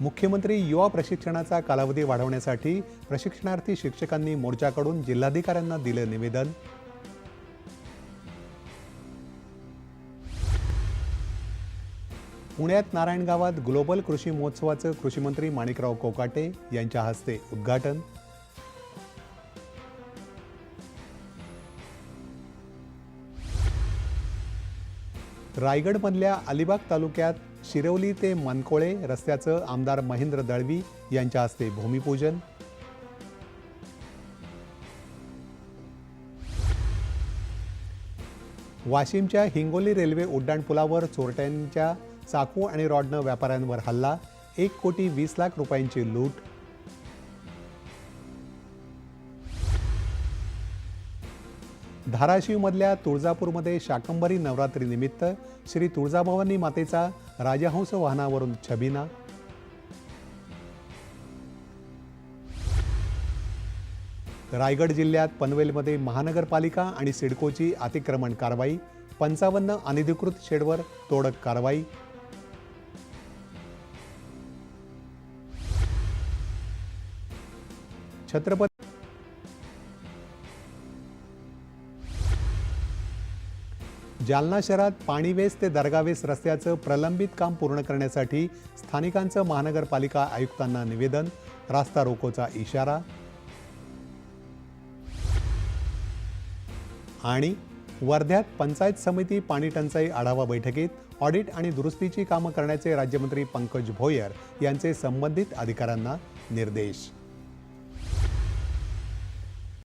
मुख्यमंत्री युवा प्रशिक्षणाचा कालावधी वाढवण्यासाठी प्रशिक्षणार्थी शिक्षकांनी मोर्चाकडून जिल्हाधिकाऱ्यांना दिलं निवेदन. पुण्यात नारायण गावात ग्लोबल कृषी महोत्सवाचं कृषीमंत्री माणिकराव कोकाटे यांच्या हस्ते उद्घाटन. रायगडमधल्या अलिबाग तालुक्यात शिरवली ते मनकोळे रस्त्याचं आमदार महेंद्र दळवी यांच्या हस्ते भूमिपूजन. वाशिमच्या हिंगोली रेल्वे उड्डाणपुलावर चोरट्यांच्या चाकू आणि रॉडनं व्यापाऱ्यांवर हल्ला एक कोटी वीस लाख रुपयांची लूट. धाराशिवमधल्या तुळजापूरमध्ये शाकंभरी नवरात्रीनिमित्त श्री तुळजाभवानी मातेचा राजहंस वाहनावरून छबिना. रायगड जिल्ह्यात पनवेलमध्ये महानगरपालिका आणि सिडकोची अतिक्रमण कारवाई. पंचावन्न अनधिकृत शेडवर तोडक कारवाई. छत्रपती जालना शहरात पाणीवेस ते दर्गावेस रस्त्याचं प्रलंबित काम पूर्ण करण्यासाठी स्थानिकांचं महानगरपालिका आयुक्तांना निवेदन रास्ता रोकोचा इशारा. आणि वर्ध्यात पंचायत समिती पाणी टंचाई आढावा बैठकीत ऑडिट आणि दुरुस्तीची कामं करण्याचे राज्यमंत्री पंकज भोयर यांचे संबंधित अधिकाऱ्यांना निर्देश.